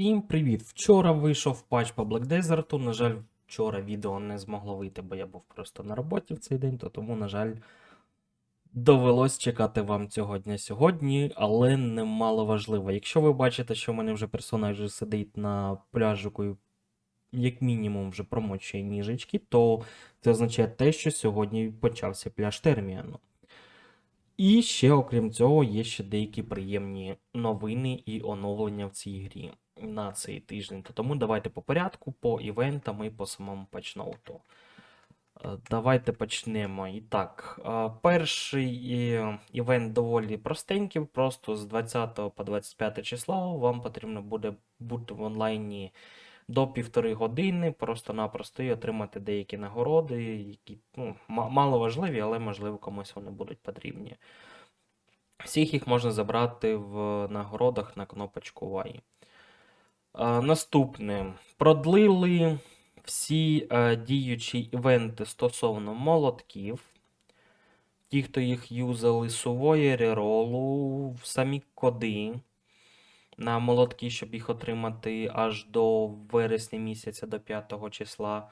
Всім привіт! Вчора вийшов патч по Black Desert. На жаль, вчора відео не змогло вийти, бо я був просто на роботі в цей день, то тому, на жаль, довелось чекати вам цього дня сьогодні, але немало важливо. Якщо ви бачите, що в мене вже персонаж сидить на пляжику і як мінімум вже промочує ніжечки, то це означає те, що сьогодні почався пляж Терміану. І ще, окрім цього, є ще деякі приємні новини і оновлення в цій грі на цей тиждень. То тому давайте по порядку, по івентам і по самому патчноуту. Е, Давайте почнемо. І так, е, перший е, івент доволі простенький, просто з 20 по 25 числа вам потрібно буде бути в онлайні до півтори години, просто-напросто і отримати деякі нагороди, які ну, мало важливі, але можливо комусь вони будуть потрібні. Всіх їх можна забрати в нагородах на кнопочку Y. Наступне. Продлили всі е, діючі івенти стосовно молотків. Ті, хто їх юзали сувої реролу, самі коди на молотки, щоб їх отримати аж до вересня місяця, до 5 числа.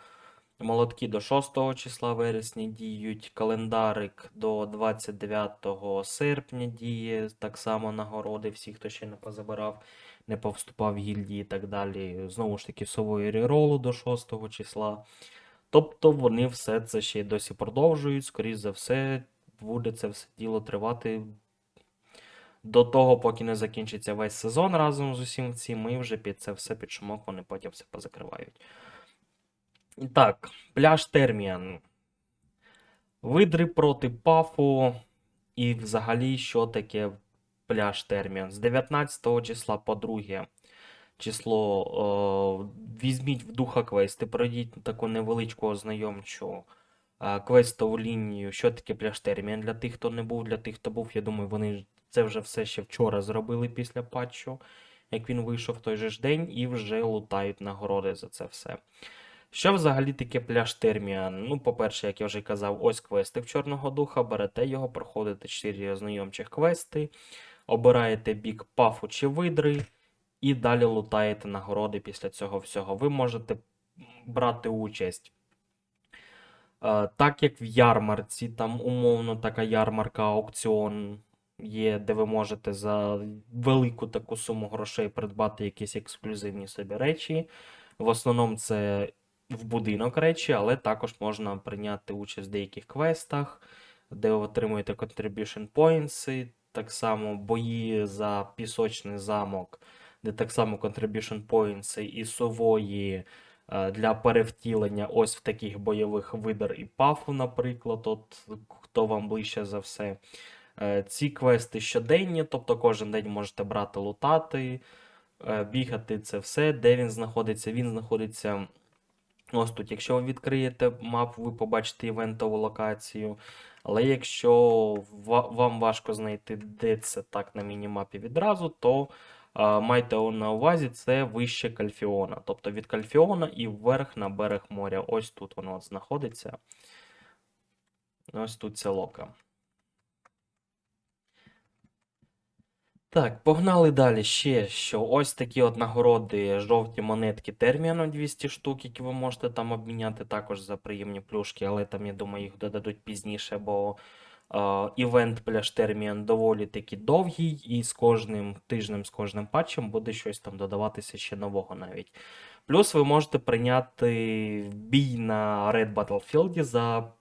Молотки до 6 числа вересня діють, календарик до 29 серпня діє, так само нагороди, всі, хто ще не позабирав, не повступав в гільдії і так далі. Знову ж таки, сової реролу до 6 числа. Тобто вони все це ще й досі продовжують. Скоріше за все, буде це все діло тривати до того, поки не закінчиться весь сезон разом з усім цим, і вже під це все під шумок вони потім все позакривають. Так, пляж Терміан. Видри проти пафу. І взагалі, що таке пляж Терміан? З 19 числа по 2 число е, візьміть в духа квести, пройдіть таку невеличку ознайомчу е, квестову лінію, що таке пляж Терміан для тих, хто не був, для тих, хто був. Я думаю, вони це вже все ще вчора зробили після патчу, як він вийшов в той же ж день, і вже лутають нагороди за це все. Що взагалі таке пляж Терміан? Ну, по-перше, як я вже казав, ось квести в Чорного Духа, берете його, проходите 4 ознайомчих квести, обираєте бік пафу чи видри, і далі лутаєте нагороди після цього всього. Ви можете брати участь. Е, Так як в ярмарці, там умовно така ярмарка, аукціон є, де ви можете за велику таку суму грошей придбати якісь ексклюзивні собі речі. В основному це в будинок речі, але також можна прийняти участь в деяких квестах, де ви отримуєте contribution points, так само бої за пісочний замок, де так само contribution points і сової е, для перевтілення ось в таких бойових видар і пафу, наприклад, от хто вам ближче за все. Е, Ці квести щоденні, тобто кожен день можете брати лутати, е, бігати це все. Де він знаходиться? Він знаходиться ось тут. Якщо ви відкриєте мапу, ви побачите івентову локацію. Але якщо вам важко знайти, де це так на мінімапі відразу, то е, майте на увазі це вище Кальфіона. Тобто від Кальфіона і вверх на берег моря. Ось тут воно знаходиться. Ось тут ця лока. Так, погнали далі ще, що ось такі от нагороди, жовті монетки Терміану 200 штук, які ви можете там обміняти також за приємні плюшки, але там, я думаю, їх додадуть пізніше, бо е, івент пляж Терміан доволі таки довгий, і з кожним тижнем, з кожним патчем буде щось там додаватися ще нового навіть. Плюс ви можете прийняти бій на Red Battlefield за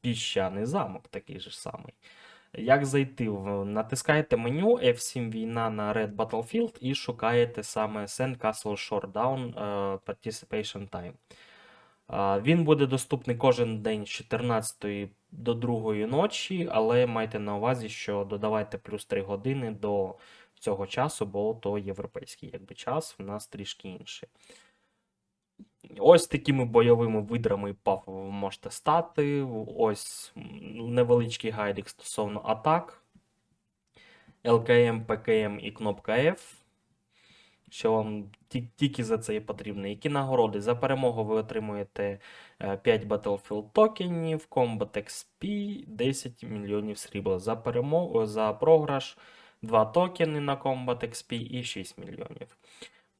піщаний замок, такий же самий. Як зайти? Натискаєте меню F7 війна на Red Battlefield і шукаєте саме Sand Castle Showdown е, Participation Time. Він буде доступний кожен день з 14 до 2 ночі, але майте на увазі, що додавайте плюс 3 години до цього часу, бо то європейський якби, час, в нас трішки інший. Ось такими бойовими видрами пафу ви можете стати. Ось невеличкий гайдик стосовно атак. ЛКМ, ПКМ і кнопка F. Що вам тільки за це і потрібно. Які нагороди? За перемогу ви отримуєте е, 5 Battlefield токенів, Combat XP, 10 мільйонів срібла. За перемогу, за програш 2 токени на Combat XP і 6 мільйонів.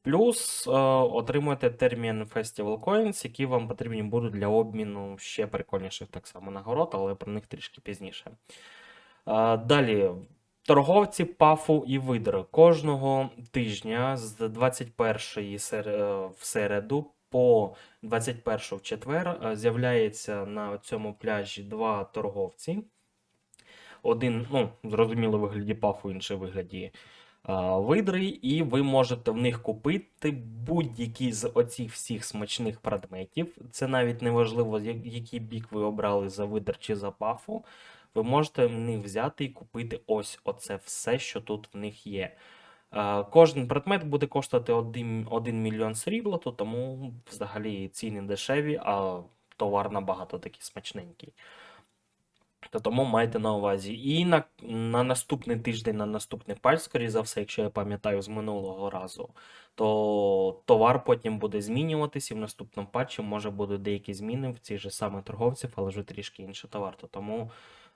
Плюс е, отримуєте термін Festival Coins, які вам потрібні будуть для обміну ще прикольніших так само нагород, але про них трішки пізніше. Е, далі. Торговці пафу і видр кожного тижня з 21 сер... е, в середу по 21 в четвер е, з'являється на цьому пляжі два торговці. Один, ну, зрозуміло, вигляді пафу, інший вигляді видри, і ви можете в них купити будь-які з оцих всіх смачних предметів. Це навіть не важливо, який бік ви обрали за видр чи за пафу. Ви можете в них взяти і купити ось оце все, що тут в них є. Е, Кожен предмет буде коштувати 1, 1 мільйон то тому взагалі ціни дешеві, а товар набагато такий смачненький. То тому майте на увазі. І на, на наступний тиждень, на наступний патч, скоріше за все, якщо я пам'ятаю з минулого разу, то товар потім буде змінюватися, і в наступному патчі може будуть деякі зміни в цих же самих торговців, але вже трішки інший товар. То тому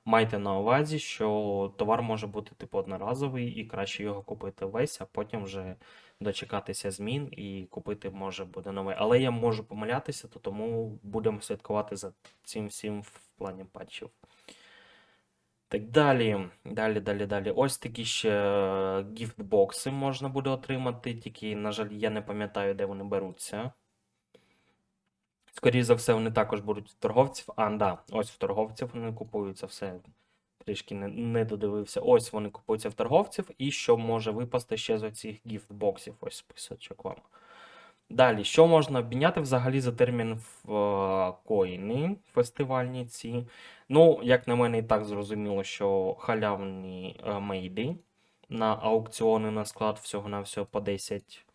майте на увазі, що товар може бути типу одноразовий, і краще його купити весь, а потім вже дочекатися змін і купити може буде новий. Але я можу помилятися, то тому будемо слідкувати за цим всім в плані патчів. Так далі, далі, далі, далі. Ось такі ще е, гіфтбокси можна буде отримати, тільки, на жаль, я не пам'ятаю, де вони беруться. Скоріше за все, вони також будуть в торговців. А, да, ось в торговців вони купуються все. Трішки не, не додивився. Ось вони купуються в торговців, і що може випасти ще з оцих гіфтбоксів. Ось списочок вам. Далі, що можна обміняти взагалі за термін в е, коїни фестивальні ці? Ну, як на мене, і так зрозуміло, що халявні е, мейди на аукціони на склад всього-навсього по 10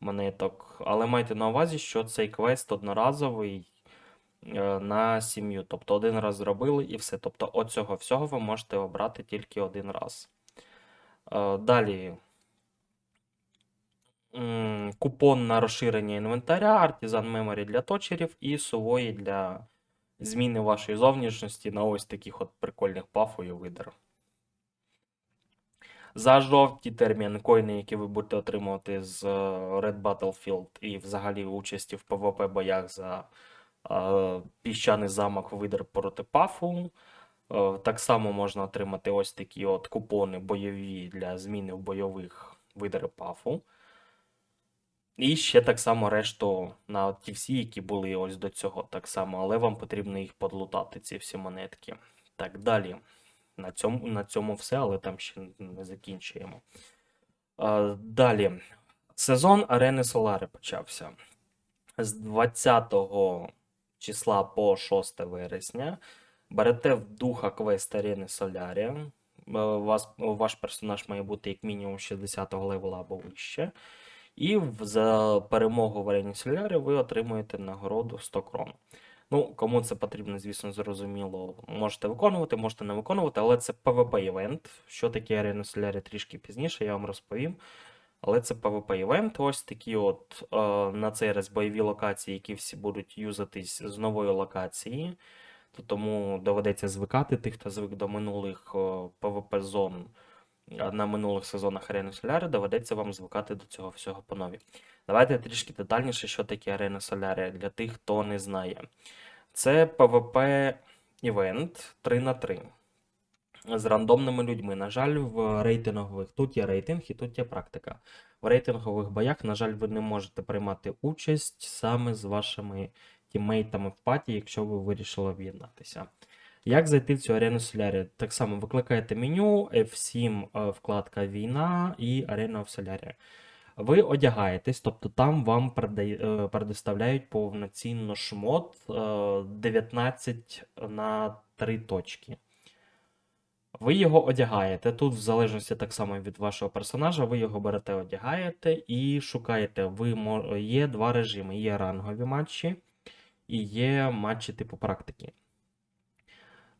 монеток. Але майте на увазі, що цей квест одноразовий на сім'ю. Тобто один раз зробили і все. Тобто оцього всього ви можете обрати тільки один раз. Е, Далі. Купон на розширення інвентаря, Artisan Memory для точерів і сувої для зміни вашої зовнішності на ось таких от прикольних пафу і видер. За жовті термін коїни, які ви будете отримувати з е, Red Battlefield і взагалі участі в PvP боях за е, піщаний замок видер проти пафу. Е, Так само можна отримати ось такі от купони бойові для зміни в бойових видер пафу. І ще так само решту на ті всі, які були ось до цього так само, але вам потрібно їх подлутати, ці всі монетки. Так, далі. На цьому, на цьому все, але там ще не закінчуємо. А, далі. Сезон Арени Солари почався. З 20 числа по 6 вересня берете в духа квест Арени Солярія. Е, Вас, ваш персонаж має бути як мінімум 60-го левела або вище. І за перемогу в арені Солярі ви отримуєте нагороду 100 крон. Ну, кому це потрібно, звісно, зрозуміло, можете виконувати, можете не виконувати, але це PvP-івент. Що таке арена Солярі трішки пізніше, я вам розповім. Але це PvP-івент. Ось такі от е, на цей раз бойові локації, які всі будуть юзатись з нової локації. То тому доведеться звикати тих, хто звик до минулих е, PvP-зон на минулих сезонах Арени Соляри, доведеться вам звикати до цього всього по нові. Давайте трішки детальніше, що таке Арена Солярія для тих, хто не знає. Це PvP івент 3 на 3 з рандомними людьми. На жаль, в рейтингових тут є рейтинг і тут є практика. В рейтингових боях, на жаль, ви не можете приймати участь саме з вашими тіммейтами в паті, якщо ви вирішили об'єднатися. Як зайти в цю арену Солярі? Так само викликаєте меню, F7 е, вкладка Війна і Арена в Солярі. Ви одягаєтесь, тобто там вам е, предоставляють повноцінно шмот е, 19 на 3 точки. Ви його одягаєте. Тут, в залежності так само від вашого персонажа, ви його берете, одягаєте і шукаєте. Ви Є два режими: є рангові матчі і є матчі типу практики.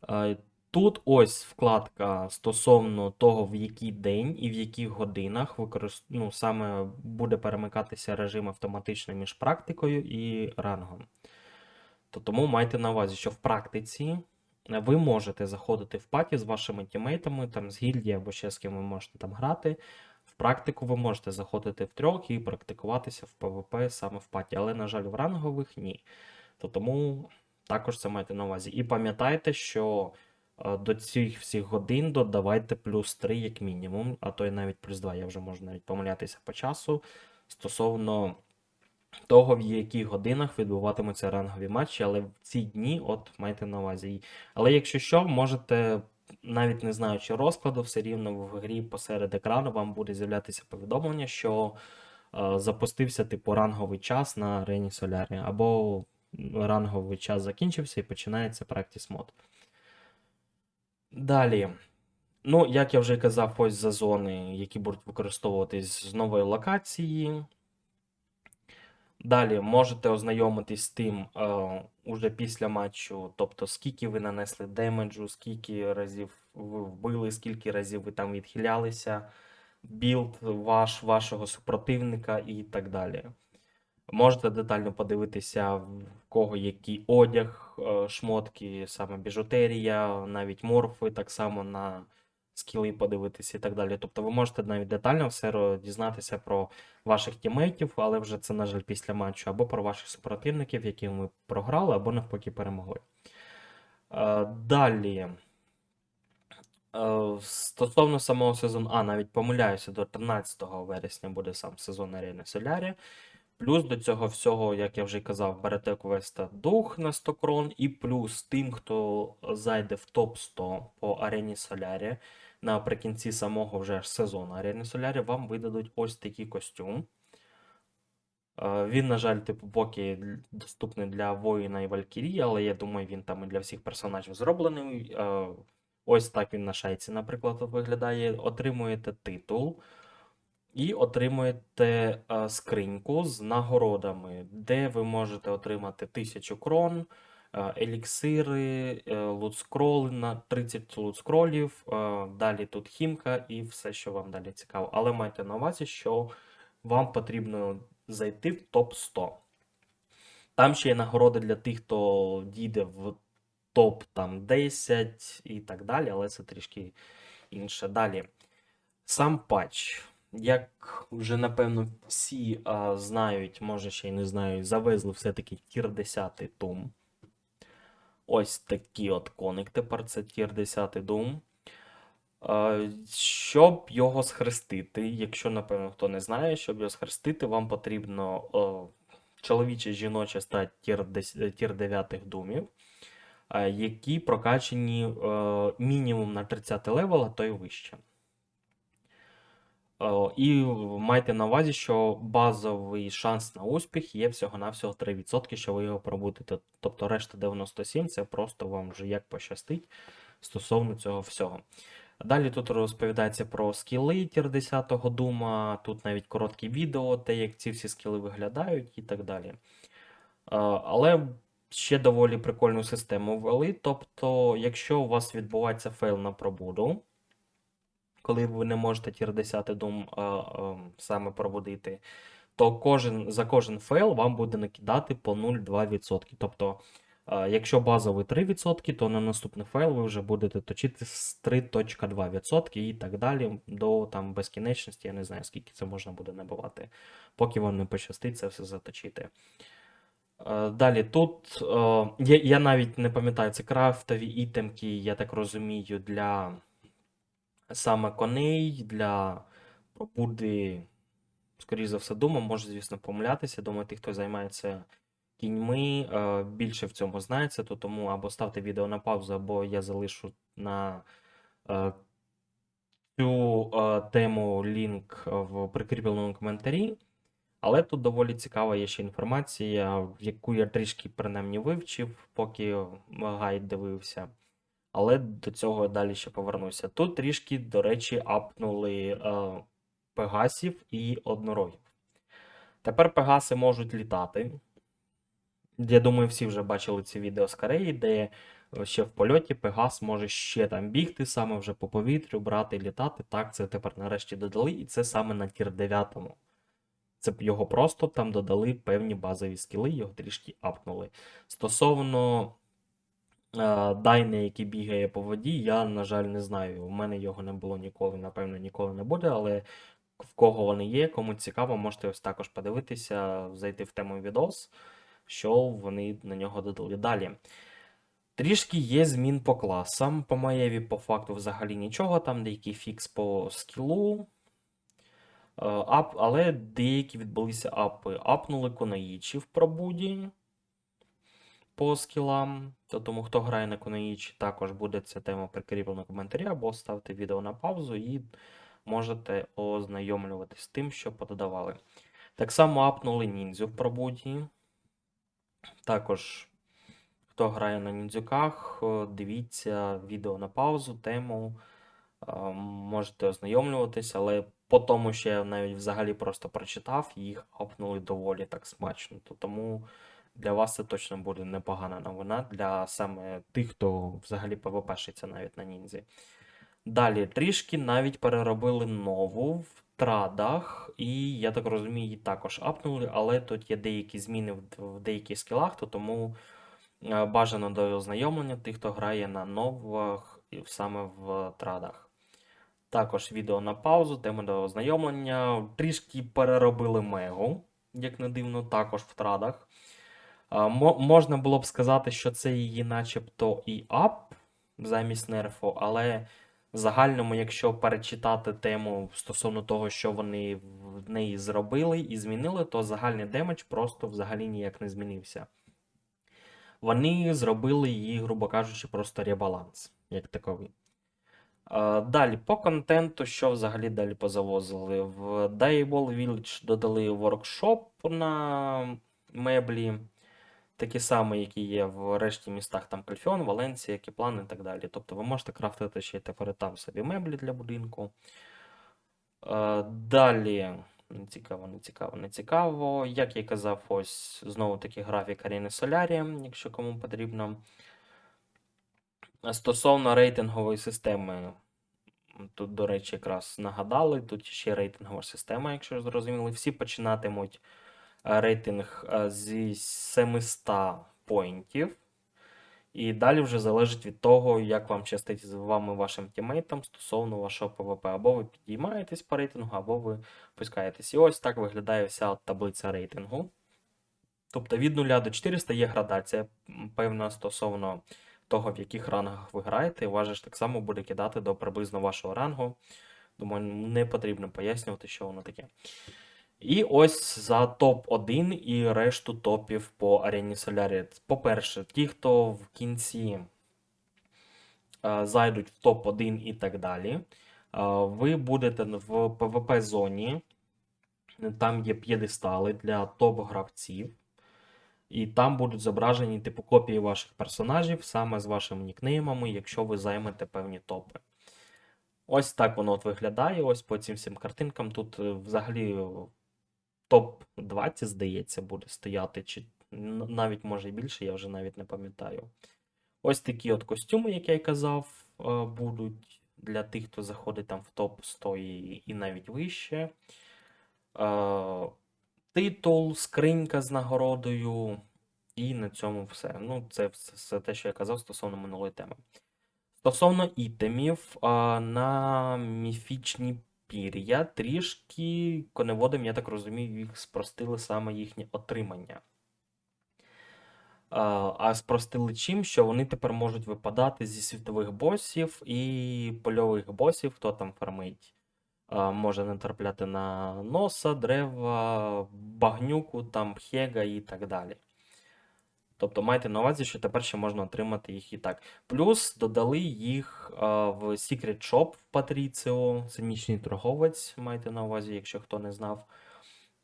Е, Тут ось вкладка стосовно того, в який день і в яких годинах використ... ну, саме буде перемикатися режим автоматично між практикою і рангом. То тому майте на увазі, що в практиці ви можете заходити в паті з вашими тімейтами, там з гільдії або ще з ким ви можете там грати. В практику ви можете заходити в трьох і практикуватися в ПВП саме в паті, але, на жаль, в рангових ні. То тому також це майте на увазі. І пам'ятайте, що е, до цих всіх годин додавайте плюс 3 як мінімум, а то й навіть плюс 2, я вже можу навіть помилятися по часу стосовно того, в яких годинах відбуватимуться рангові матчі, але в ці дні, от майте на увазі. Але якщо що, можете, навіть не знаючи розкладу, все рівно в грі посеред екрану вам буде з'являтися повідомлення, що е, запустився типу ранговий час на арені Солярі, або ранговий час закінчився і починається practice мод. Далі. Ну, як я вже казав, ось за зони, які будуть використовуватись з нової локації. Далі можете ознайомитись з тим е, уже після матчу, тобто скільки ви нанесли демеджу, скільки разів ви вбили, скільки разів ви там відхилялися, білд ваш, вашого супротивника і так далі. Можете детально подивитися, в кого який одяг, е, шмотки, саме біжутерія, навіть морфи, так само на скіли подивитися і так далі. Тобто ви можете навіть детально все дізнатися про ваших тімейтів, але вже це, на жаль, після матчу, або про ваших супротивників, яким ви програли, або навпаки перемогли. Е, Далі. Е, Стосовно самого сезону, а навіть помиляюся, до 13 вересня буде сам сезон Арени Солярі. Плюс до цього всього, як я вже казав, берете квеста дух на 100 крон, і плюс тим, хто зайде в топ 100 по арені Солярі наприкінці самого вже сезону арени Солярі, вам видадуть ось такий костюм. Е, Він, на жаль, типу, поки доступний для воїна і Валькірії, але я думаю, він там і для всіх персонажів зроблений. Е, Ось так він на шайці, наприклад, виглядає. Отримуєте титул і отримуєте е, скриньку з нагородами, де ви можете отримати 1000 крон, еліксири, е, лутскроли на 30 лутскролів. е, Далі тут хімка і все, що вам далі цікаво. Але майте на увазі, що вам потрібно зайти в топ 100. Там ще є нагороди для тих, хто дійде в топ там 10 і так далі, але це трішки інше. Далі. Сам патч. Як вже напевно всі а, знають, може ще й не знають, завезли все-таки тір 10 Doom. Ось такий от коник тепер це тір 10 дум. Щоб його схрестити, якщо, напевно, хто не знає, щоб його схрестити, вам потрібно чоловіче жіноче стать тір, дес- тір 9 думів, які прокачені мінімум на 30 левел, а то й вище. Е, І майте на увазі, що базовий шанс на успіх є всього-навсього 3%, що ви його пробудете. Тобто решта 97 це просто вам вже як пощастить стосовно цього всього. Далі тут розповідається про скіли тір 10-го дума, тут навіть короткі відео, те, як ці всі скіли виглядають і так далі. Е, Але ще доволі прикольну систему ввели. Тобто, якщо у вас відбувається фейл на пробуду, коли ви не можете тір 10 дум а, а, саме пробудити, то кожен, за кожен фейл вам буде накидати по 0,2%. Тобто, а, якщо базовий 3%, то на наступний фейл ви вже будете точити з 3.2% і так далі до там безкінечності. Я не знаю, скільки це можна буде набивати, поки вам не пощастить це все заточити. Далі тут я, я навіть не пам'ятаю, це крафтові ітемки, я так розумію, для саме коней, для пробуди, скоріше за все, дома, може, звісно, помилятися. Думаю, ті, хто займається кіньми, е, більше в цьому знається, то тому або ставте відео на паузу, або я залишу на е, цю е, тему лінк в прикріпленому коментарі. Але тут доволі цікава є ще інформація, яку я трішки принаймні вивчив, поки гайд дивився. Але до цього далі ще повернуся. Тут трішки, до речі, апнули е, пегасів і однорогів. Тепер пегаси можуть літати. Я думаю, всі вже бачили ці відео з Кореї, де е, ще в польоті Пегас може ще там бігти, саме вже по повітрю, брати, літати. Так, це тепер нарешті додали, і це саме на тір 9. Це його просто там додали певні базові скіли, його трішки апнули. Стосовно е, Дайна, який бігає по воді, я, на жаль, не знаю. У мене його не було ніколи, напевно, ніколи не буде, але в кого вони є, кому цікаво, можете ось також подивитися, зайти в тему відос, що вони на нього додали. Далі. Трішки є змін по класам. По Маєві, по факту, взагалі нічого, там деякий фікс по скілу. Е, Ап, але деякі відбулися апи. Апнули Конаїчі в пробуді по скілам. То тому, хто грає на Конаїчі, також буде ця тема прикріплена в коментарі, або ставте відео на паузу і можете ознайомлюватись з тим, що пододавали. Так само апнули ніндзю в пробуді. Також, хто грає на ніндзюках, дивіться відео на паузу, тему. Можете ознайомлюватись, але по тому, що я навіть взагалі просто прочитав, їх апнули доволі так смачно. То тому для вас це точно буде непогана новина для саме тих, хто взагалі ПВПшиться навіть на ніндзі. Далі, трішки навіть переробили нову в традах, і я так розумію, її також апнули, але тут є деякі зміни в, деяких скілах, то тому е, бажано до ознайомлення тих, хто грає на новах і саме в традах. Також відео на паузу, тема до ознайомлення. Трішки переробили мегу, як не дивно, також в традах. Можна було б сказати, що це її начебто і ап замість нерфу, але в загальному, якщо перечитати тему стосовно того, що вони в неї зробили і змінили, то загальний демедж просто взагалі ніяк не змінився. Вони зробили її, грубо кажучи, просто ребаланс, як таковий. Далі, по контенту, що взагалі далі позавозили? В Dayball Village додали воркшоп на меблі, такі самі, які є в решті містах, там Кальфіон, Валенція, Кіплан і так далі. Тобто ви можете крафтити ще й тепер там собі меблі для будинку. Е, Далі, не цікаво, не цікаво, не цікаво. Як я казав, ось знову таки графік Арени Солярі, якщо кому потрібно. Стосовно рейтингової системи, тут, до речі, якраз нагадали, тут ще рейтингова система, якщо зрозуміли, всі починатимуть е, рейтинг е, зі 700 поінтів. І далі вже залежить від того, як вам щастить з вами вашим тімейтам стосовно вашого ПВП. Або ви підіймаєтесь по рейтингу, або ви пускаєтесь. І ось так виглядає вся от таблиця рейтингу. Тобто від 0 до 400 є градація певна стосовно того, в яких рангах ви граєте, і ж так само буде кидати до приблизно вашого рангу. Думаю, не потрібно пояснювати, що воно таке. І ось за топ-1 і решту топів по Арені Солярі. По-перше, ті, хто в кінці е, зайдуть в топ-1 і так далі, е, ви будете в PvP-зоні. Там є п'єдестали для топ-гравців. І там будуть зображені типу копії ваших персонажів саме з вашими нікнеймами, якщо ви займете певні топи. Ось так воно от виглядає. Ось по цим всім картинкам. Тут е, взагалі топ-20, здається, буде стояти, чи навіть може і більше, я вже навіть не пам'ятаю. Ось такі от костюми, як я й казав, е, будуть для тих, хто заходить там в топ 100 і, навіть вище. Е, Титул, скринька з нагородою, і на цьому все. Ну, це все, те, що я казав стосовно минулої теми. Стосовно ітемів, а, на міфічні пір'я трішки коневодам, я так розумію, їх спростили саме їхнє отримання. А, спростили чим, що вони тепер можуть випадати зі світових босів і польових босів, хто там фармить. Може натрапляти на носа, дерева, багнюку, там пхега і так далі. Тобто майте на увазі, що тепер ще можна отримати їх і так. Плюс додали їх а, в Secret Shop в Patricio, цинічний торговець, майте на увазі, якщо хто не знав,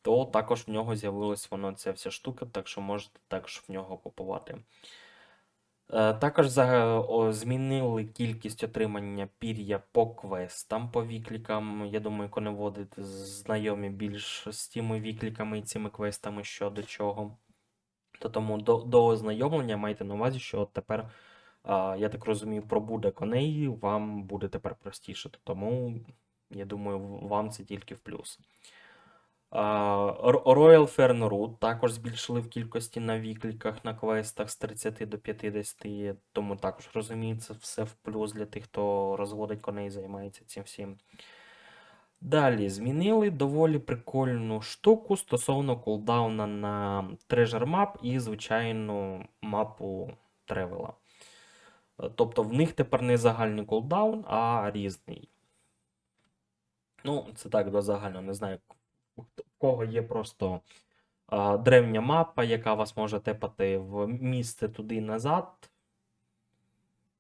то також в нього з'явилась воно ця вся штука, так що можете також в нього купувати. Е, Також за- о, змінили кількість отримання пір'я по квестам, по віклікам. Я думаю, коневоди знайомі більш з тими вікліками і цими квестами, що до чого. То тому до, до ознайомлення майте на увазі, що от тепер, а, я так розумію, пробуде коней вам буде тепер простіше. То Тому, я думаю, вам це тільки в плюс. А, Ро- Royal також збільшили в кількості на вікліках, на квестах з 30 до 50, тому також розумію, це все в плюс для тих, хто розводить коней, займається цим всім. Далі змінили доволі прикольну штуку стосовно кулдауна на Treasure Map і звичайну мапу тревела. Е, Тобто в них тепер не загальний кулдаун, а різний. Ну, це так до загального, не знаю, в кого є просто а, древня мапа, яка вас може тепати в місце туди назад.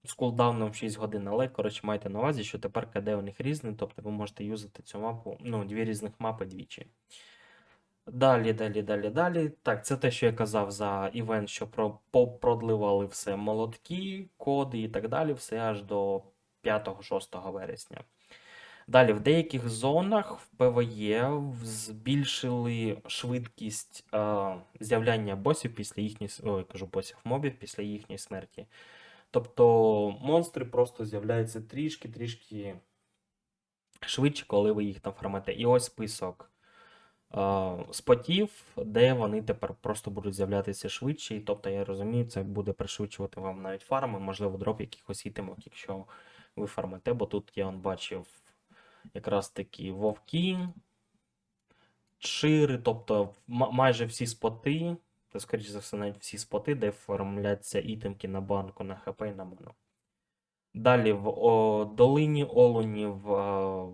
З кулдауном 6 годин, але, коротше, майте на увазі, що тепер КД у них різний, тобто ви можете юзати цю мапу, ну, дві різних мапи двічі. Далі, далі, далі, далі. Так, це те, що я казав за івент, що про, продливали все молотки, коди і так далі, все аж до 5-6 вересня. Далі, в деяких зонах в ПВЕ збільшили швидкість е, з'являння босів після с- ой, кажу босів мобів після їхньої смерті. Тобто монстри просто з'являються трішки-трішки швидше, коли ви їх там фармите. І ось список е, спотів, де вони тепер просто будуть з'являтися швидше. І тобто, я розумію, це буде пришвидшувати вам навіть фарми, можливо, дроп якихось ітемок, якщо ви фармите, бо тут я он бачив якраз такі вовки, чири, тобто ма- майже всі споти, та скоріше за все, навіть всі споти, де формляться ітемки на банку, на ХП і на ману. Далі в о, долині Олунів е,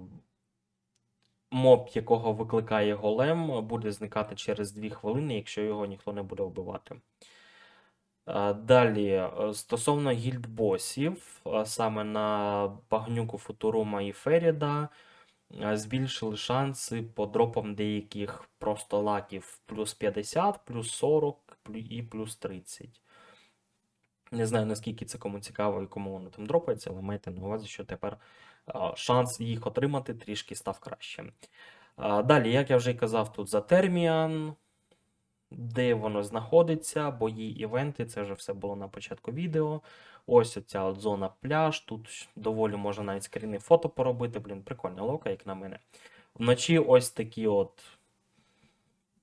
моб, якого викликає голем, буде зникати через 2 хвилини, якщо його ніхто не буде вбивати. Е, Далі, е, стосовно гільдбосів, саме на Багнюку, Футурума і Феріда, збільшили шанси по дропам деяких просто лаків плюс 50, плюс 40 і плюс 30. Не знаю, наскільки це кому цікаво і кому воно там дропається, але майте на увазі, що тепер шанс їх отримати трішки став краще. Далі, як я вже й казав, тут за Терміан, де воно знаходиться, бої, івенти, це вже все було на початку відео. Ось оця от зона пляж. Тут доволі можна навіть скріни фото поробити. Блін, прикольна лока, як на мене. Вночі ось такі от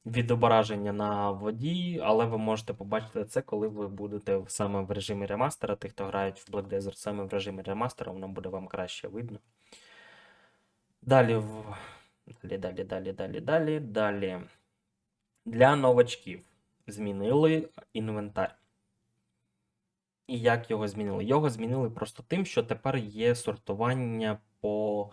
відображення на воді, але ви можете побачити це, коли ви будете саме в режимі ремастера. Тих, хто грають в Black Desert саме в режимі ремастера, воно буде вам краще видно. Далі, в... далі, далі, далі, далі, далі, далі. Для новачків змінили інвентар. І як його змінили? Його змінили просто тим, що тепер є сортування по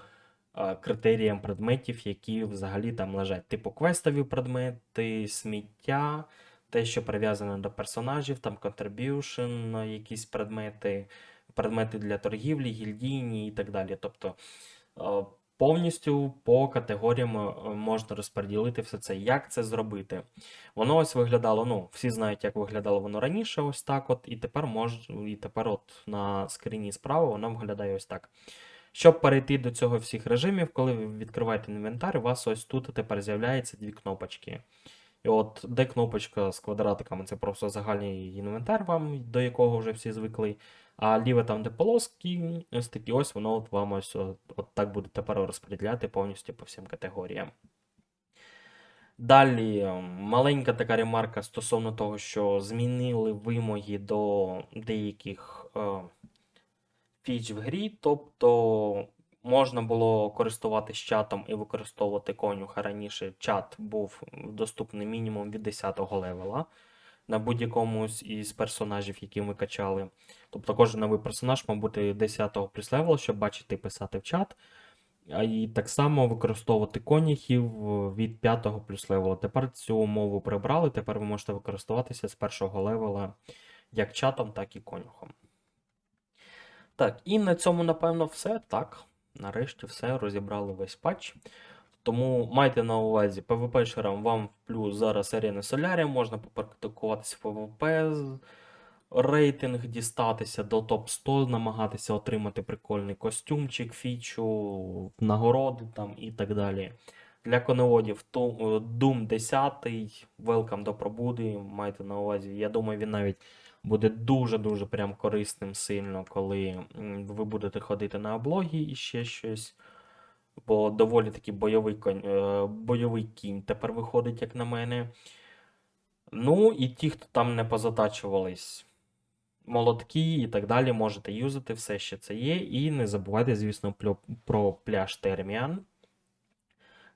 е, критеріям предметів, які взагалі там лежать. Типу квестові предмети, сміття, те, що прив'язане до персонажів, там contribution, якісь предмети, предмети для торгівлі, гільдійні і так далі. Тобто е, повністю по категоріям е, можна розподілити все це. Як це зробити? Воно ось виглядало, ну, всі знають, як виглядало воно раніше, ось так от, і тепер мож, і тепер от на скріні справа воно виглядає ось так. Щоб перейти до цього всіх режимів, коли ви відкриваєте інвентар, у вас ось тут тепер з'являється дві кнопочки. І от де кнопочка з квадратиками, це просто загальний інвентар, вам, до якого вже всі звикли. А ліве там, де полоски, ось такі ось воно от вам ось от, от так буде тепер розподіляти повністю по всім категоріям. Далі ем, маленька така ремарка стосовно того, що змінили вимоги до деяких е, фіч в грі, тобто можна було користуватись чатом і використовувати конюха. Раніше чат був доступний мінімум від 10-го левела на будь-якому із персонажів, які ми качали. Тобто кожен новий персонаж мав бути 10-го плюс левела, щоб бачити і писати в чат. А і так само використовувати коніхів від 5-го плюс левела. Тепер цю умову прибрали, тепер ви можете використовуватися з першого левела як чатом, так і конюхом. Так, і на цьому, напевно, все. Так, нарешті все, розібрали весь патч. Тому майте на увазі, PvP шерам вам в плюс зараз арена Солярія, можна попрактикуватися в з- рейтинг дістатися до топ-100, намагатися отримати прикольний костюмчик, фічу, нагороди там і так далі. Для коневодів е, Doom 10, welcome до пробуди, майте на увазі. Я думаю, він навіть буде дуже-дуже прям корисним сильно, коли ви будете ходити на облоги і ще щось. Бо доволі таки бойовий, конь, е, бойовий кінь тепер виходить, як на мене. Ну, і ті, хто там не позатачувались молотки і так далі, можете юзати, все ще це є. І не забувайте, звісно, про пляж Терміан.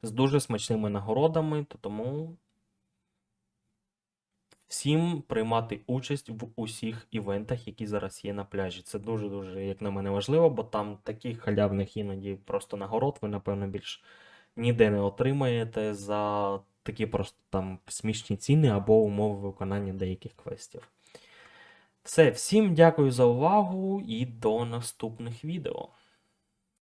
з дуже смачними нагородами, то тому всім приймати участь в усіх івентах, які зараз є на пляжі. Це дуже-дуже, як на мене, важливо, бо там таких халявних іноді просто нагород ви, напевно, більш ніде не отримаєте за такі просто там смішні ціни або умови виконання деяких квестів. Все, всім дякую за увагу і до наступних відео.